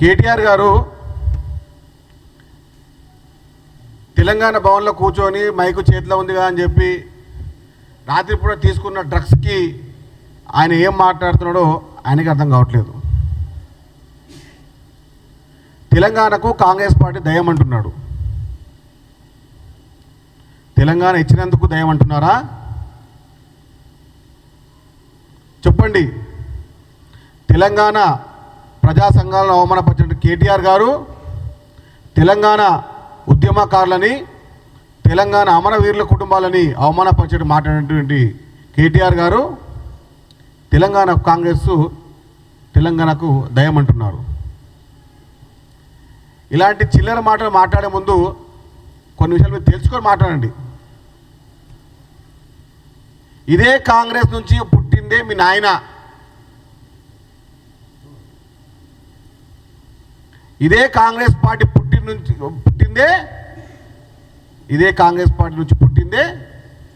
కేటీఆర్ గారు తెలంగాణ భవన్లో కూర్చొని మైకు చేతిలో ఉందిగా అని చెప్పి రాత్రిపూట తీసుకున్న డ్రగ్స్కి ఆయన ఏం మాట్లాడుతున్నాడో ఆయనకి అర్థం కావట్లేదు. తెలంగాణకు కాంగ్రెస్ పార్టీ దయం అంటున్నాడు. తెలంగాణ ఇచ్చినందుకు దయం అంటున్నారా? చెప్పండి. తెలంగాణ ప్రజా సంఘాలను అవమానపరిచిన కేటీఆర్ గారు తెలంగాణ ఉద్యమకారులని తెలంగాణ అమరవీరుల కుటుంబాలని అవమానపరిచేట్టు మాట్లాడినటువంటి కేటీఆర్ గారు తెలంగాణ కాంగ్రెస్ తెలంగాణకు దయమంటున్నారు. ఇలాంటి చిల్లర మాటలు మాట్లాడే ముందు కొన్ని విషయాలు మీరు తెలుసుకొని మాట్లాడండి. ఇదే కాంగ్రెస్ నుంచి పుట్టిందే మీ నాయన. ఇదే కాంగ్రెస్ పార్టీ పుట్టిన నుంచి పుట్టిందే? ఇదే కాంగ్రెస్ పార్టీ నుంచి పుట్టిందే?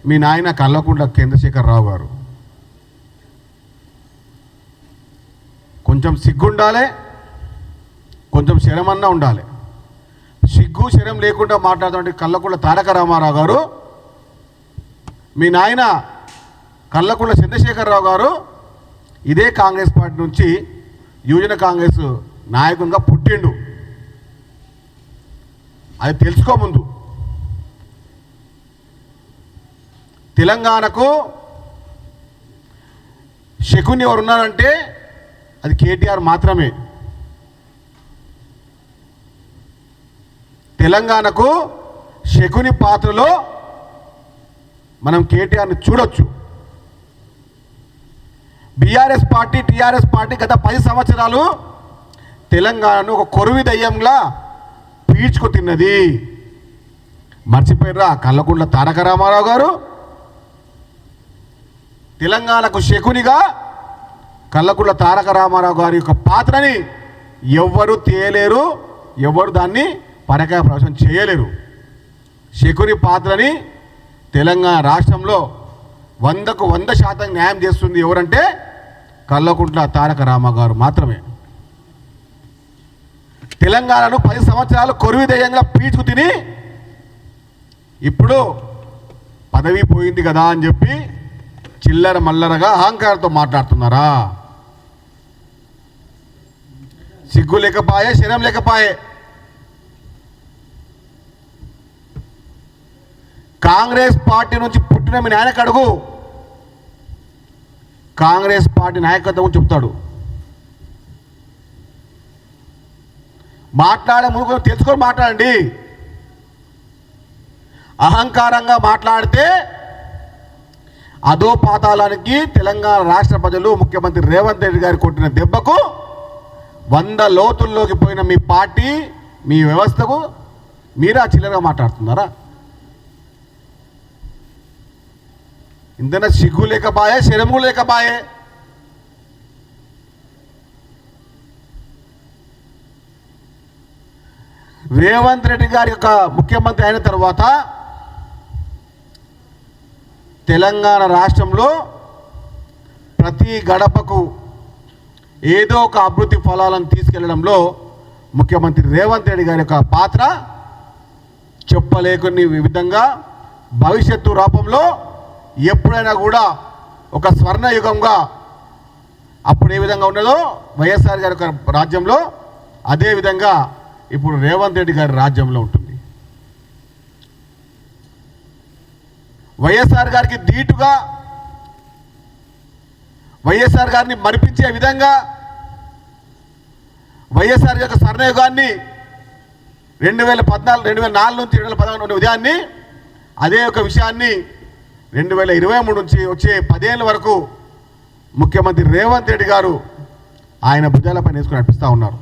మీ నాయన కల్లకుండ చంద్రశేఖరరావు గారు. కొంచెం సిగ్గుండాలి కొంచెం శరమన్నా ఉండాలి. సిగ్గు శరం లేకుండా మాట్లాడుతుంటే కల్లకుండ తారక రామారావు గారు మీ నాయన కల్లకుండ చంద్రశేఖరరావు గారు ఇదే కాంగ్రెస్ పార్టీ నుంచి యువజన కాంగ్రెస్ నాయకునిగా పుట్టిండు. అది తెలుసుకో ముందు. తెలంగాణకు శకుని ఎవరు ఉన్నారంటే అది కేటీఆర్ మాత్రమే. తెలంగాణకు శకుని పాత్రలో మనం కేటీఆర్ని చూడొచ్చు. బీఆర్ఎస్ పార్టీ టీఆర్ఎస్ పార్టీ గత పది సంవత్సరాలు తెలంగాణను ఒక కొరువి దయ్యంలా పీడ్చుకు తిన్నది. మర్చిపోయిర్రా కళ్ళకుండ్ల తారక రామారావు గారు. తెలంగాణకు శకునిగా కల్లకుంట్ల తారక రామారావు గారి యొక్క పాత్రని ఎవ్వరు తేయలేరు ఎవరు దాన్ని పరకాయ ప్రవేశం చేయలేరు. శకుని పాత్రని తెలంగాణ రాష్ట్రంలో వందకు వంద శాతం న్యాయం చేస్తుంది ఎవరంటే కల్లకుంట్ల తారక రామ గారు మాత్రమే. తెలంగాణను పది సంవత్సరాలు కొరివి పీచుకు తిని ఇప్పుడు పదవి పోయింది కదా అని చెప్పి చిల్లర మల్లరగా అహంకారంతో మాట్లాడుతున్నారా? సిగ్గు లేకపాయే శరం లేకపాయే. కాంగ్రెస్ పార్టీ నుంచి పుట్టిన మీ నాయనకు అడుగు. కాంగ్రెస్ పార్టీ నాయకత్వం చెప్తాడు. మాట్లాడే ముందు తెలుసుకొని మాట్లాడండి. అహంకారంగా మాట్లాడితే అదో పాతాళానికి తెలంగాణ రాష్ట్ర ప్రజలు ముఖ్యమంత్రి రేవంత్ రెడ్డి గారు కొట్టిన దెబ్బకు వంద లోతుల్లోకి పోయిన మీ పార్టీ మీ వ్యవస్థకు మీరా చిల్లరగా మాట్లాడుతున్నారా? ఇంతన సిగ్గు లేకపాయే శరము లేక బాయే. రేవంత్ రెడ్డి గారి యొక్క ముఖ్యమంత్రి అయిన తర్వాత తెలంగాణ రాష్ట్రంలో ప్రతి గడపకు ఏదో ఒక అభివృద్ధి ఫలాలను తీసుకెళ్ళడంలో ముఖ్యమంత్రి రేవంత్ రెడ్డి గారి యొక్క పాత్ర చెప్పలేకుని విధంగా భవిష్యత్తు రూపంలో ఎప్పుడైనా కూడా ఒక స్వర్ణ యుగంగా అప్పుడు ఏ విధంగా ఉన్నదో వైఎస్ఆర్ గారి యొక్క రాజ్యంలో అదే విధంగా ఇప్పుడు రేవంత్ రెడ్డి గారి రాజ్యంలో ఉంటుంది. వైఎస్ఆర్ గారికి ధీటుగా వైఎస్ఆర్ గారిని మరిపించే విధంగా వైఎస్ఆర్ యొక్క స్వర్ణయుగాన్ని రెండు వేల పద్నాలుగు రెండు వేల నాలుగు నుంచి రెండు వేల పదకొండు ఉండే ఉదయాన్ని అదే ఒక విషయాన్ని రెండు వేల ఇరవై మూడు నుంచి వచ్చే పదేళ్ళ వరకు ముఖ్యమంత్రి రేవంత్ రెడ్డి గారు ఆయన భుజాలపై వేసుకుని నడిపిస్తూ ఉన్నారు.